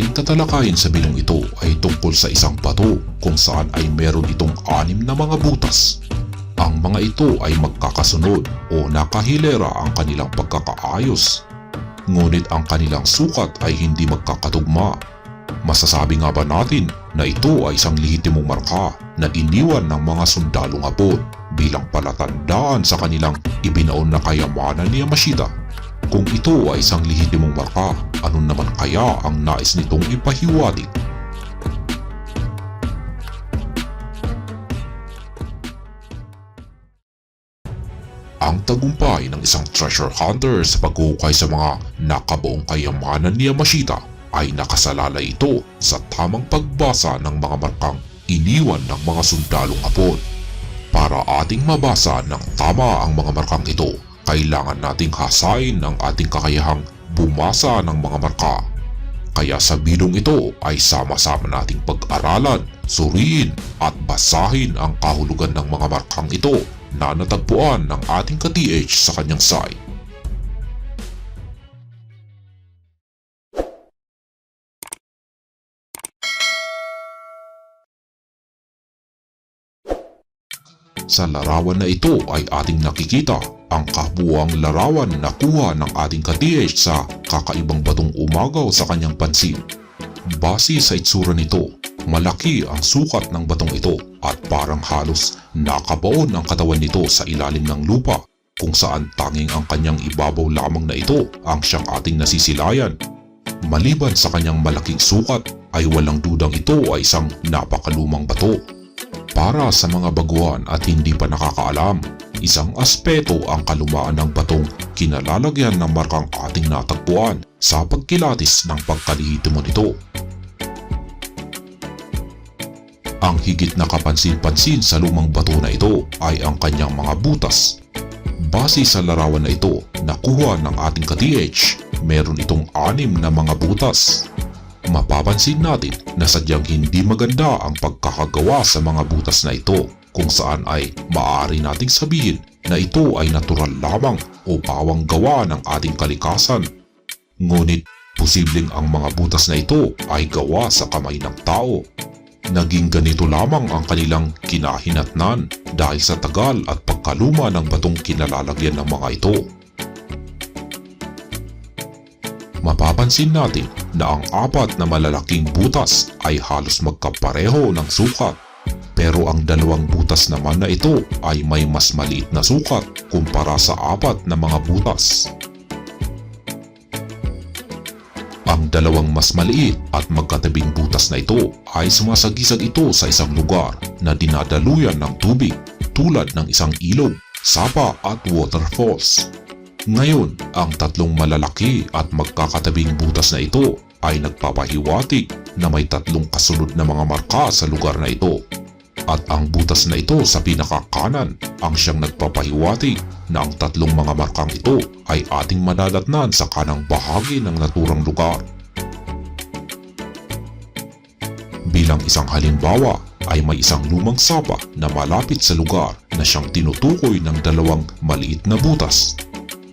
ating tatalakayin sa bilong ito ay tungkol sa isang bato kung saan ay meron itong anim na mga butas. Ang mga ito ay magkakasunod o nakahilera ang kanilang pagkakaayos. Ngunit ang kanilang sukat ay hindi magkakatugma. Masasabi nga ba natin na ito ay isang lehitimong marka na iniwan ng mga sundalong hapon bilang palatandaan sa kanilang ibinaon na kayamanan ni Yamashita? Kung ito ay isang lehitimong marka, ano naman kaya ang nais nitong ipahiwatig? Ang tagumpay ng isang treasure hunter sa paghuhukay sa mga nakabuong kayamanan ni Yamashita ay nakasalalay ito sa tamang pagbasa ng mga markang iniwan ng mga sundalong hapon. Para ating mabasa ng tama ang mga markang ito, kailangan nating hasain ang ating kakayahang bumasa ng mga marka. Kaya sa bilong ito ay sama-sama nating pag-aralan, suriin at basahin ang kahulugan ng mga markang ito na natagpuan ng ating ka-TH sa kanyang site. Sa larawan na ito ay ating nakikita ang kabuang larawan na kuha ng ating ka-TH sa kakaibang batong umagaw sa kanyang pansin. Base sa itsura nito, malaki ang sukat ng batong ito at parang halos nakabaon ang katawan nito sa ilalim ng lupa kung saan tanging ang kanyang ibabaw lamang na ito ang siyang ating nasisilayan. Maliban sa kanyang malaking sukat ay walang dudang ito ay isang napakalumang bato. Para sa mga baguhan at hindi pa nakakaalam, isang aspeto ang kalumaan ng batong kinalalagyan ng markang ating natagpuan sa pagkilatis ng pagkalihitimo nito. Ang higit na kapansin-pansin sa lumang bato na ito ay ang kanyang mga butas. Base sa larawan na ito, nakuha ng ating ka-TH, meron itong anim na mga butas. Mapapansin natin na sadyang hindi maganda ang pagkakagawa sa mga butas na ito kung saan ay maaari nating sabihin na ito ay natural lamang o pawang gawa ng ating kalikasan. Ngunit posibleng ang mga butas na ito ay gawa sa kamay ng tao. Naging ganito lamang ang kanilang kinahinatnan dahil sa tagal at pagkaluma ng batong kinalalagyan ng mga ito. Mapapansin natin na ang apat na malalaking butas ay halos magkapareho ng sukat. Pero ang dalawang butas naman na ito ay may mas maliit na sukat kumpara sa apat na mga butas. Ang dalawang mas maliit at magkatabing butas na ito ay sumasagisag ito sa isang lugar na dinadaluyan ng tubig tulad ng isang ilog, sapa at waterfalls. Ngayon, ang tatlong malalaki at magkakatabing butas na ito ay nagpapahiwatig na may tatlong kasunod na mga marka sa lugar na ito. At ang butas na ito sa pinakakanan ang siyang nagpapahiwatig na ang tatlong mga markang ito ay ating madadatnan sa kanang bahagi ng naturang lugar. Bilang isang halimbawa ay may isang lumang sapa na malapit sa lugar na siyang tinutukoy ng dalawang maliit na butas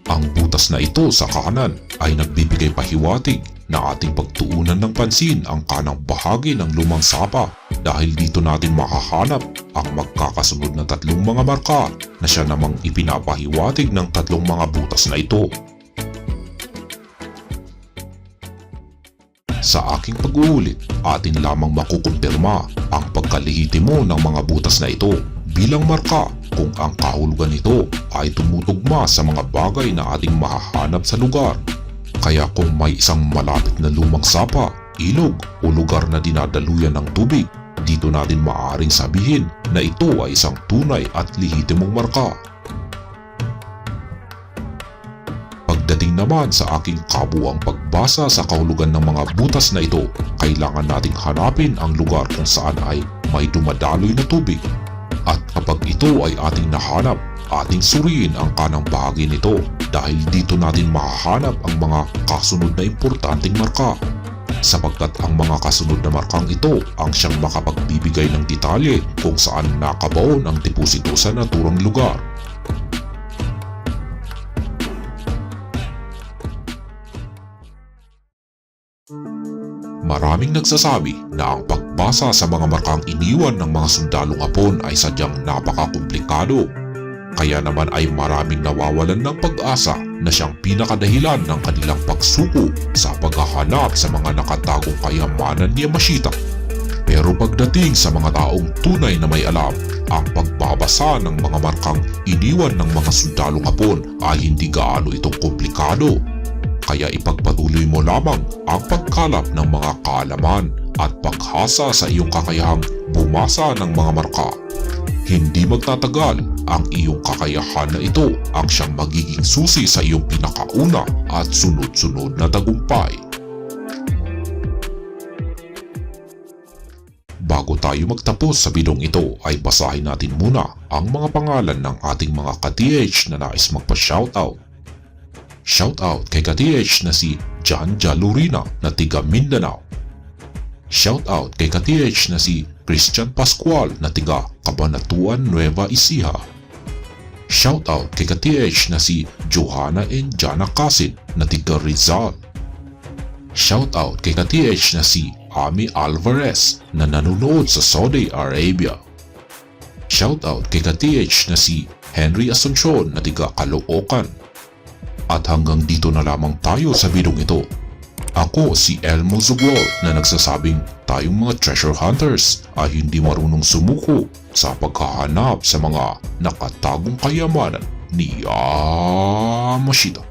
ang butas na ito sa kanan ay nagbibigay pahiwatig na ating pagtuunan ng pansin ang kanang bahagi ng lumang sapa dahil dito natin makahanap ang magkakasunod na tatlong mga marka na siya namang ipinapahiwatig ng tatlong mga butas na ito. Sa aking pag-uulit, atin lamang makukumpirma ang pagkalihitimo ng mga butas na ito bilang marka kung ang kahulugan nito ay tumutugma sa mga bagay na ating mahahanap sa lugar. Kaya kung may isang malapit na lumang sapa, ilog o lugar na dinadaluyan ng tubig, dito natin maaaring sabihin na ito ay isang tunay at lehitimong marka. Pagdating naman sa aking kabuang pagbasa sa kahulugan ng mga butas na ito, kailangan nating hanapin ang lugar kung saan ay may dumadaloy na tubig at kapag ito ay ating nahanap, ating suriin ang kanang bahagi nito dahil dito natin mahahanap ang mga kasunod na importanteng marka. Sapagkat ang mga kasunod na markang ito ang siyang makapagbibigay ng detalye kung saan nakabaon ang deposito sa naturang lugar. Maraming nagsasabi na ang pagbasa sa mga markang iniwan ng mga sundalong Hapon ay sadyang napakakomplikado. Kaya naman ay maraming nawawalan ng pag-asa na siyang pinakadahilan ng kanilang pagsuko sa paghahanap sa mga nakatagong kayamanan ni Yamashita. Pero pagdating sa mga taong tunay na may alam, ang pagbabasa ng mga markang iniwan ng mga sundalong Hapon ay hindi gaano itong komplikado. Kaya ipagpatuloy mo lamang ang pagkalap ng mga kaalaman at paghasa sa iyong kakayahang bumasa ng mga marka. Hindi magtatagal, ang iyong kakayahan na ito ang siyang magiging susi sa iyong pinakauna at sunod-sunod na tagumpay. Bago tayo magtapos sa bidong ito ay basahin natin muna ang mga pangalan ng ating mga ka-TH na nais magpa-shoutout. Shoutout kay ka-TH na si John Jalurina na tiga Mindanao. Shoutout kay ka-TH na si Christian Pascual na tiga Cabanatuan Nueva Ecija. Shoutout kay ka-TH na si Johanna and Jana Casid na tiga Rizal. Shoutout kay ka-TH na si Ami Alvarez na nanonood sa Saudi Arabia. Shoutout kay ka-TH na si Henry Asuncion na tiga Caloocan. At hanggang dito na lamang tayo sa bidong ito. Ako si Elmo Zuglol na nagsasabing tayong mga treasure hunters ay hindi marunong sumuko sa paghahanap sa mga nakatagong kayamanan ni Yamashita.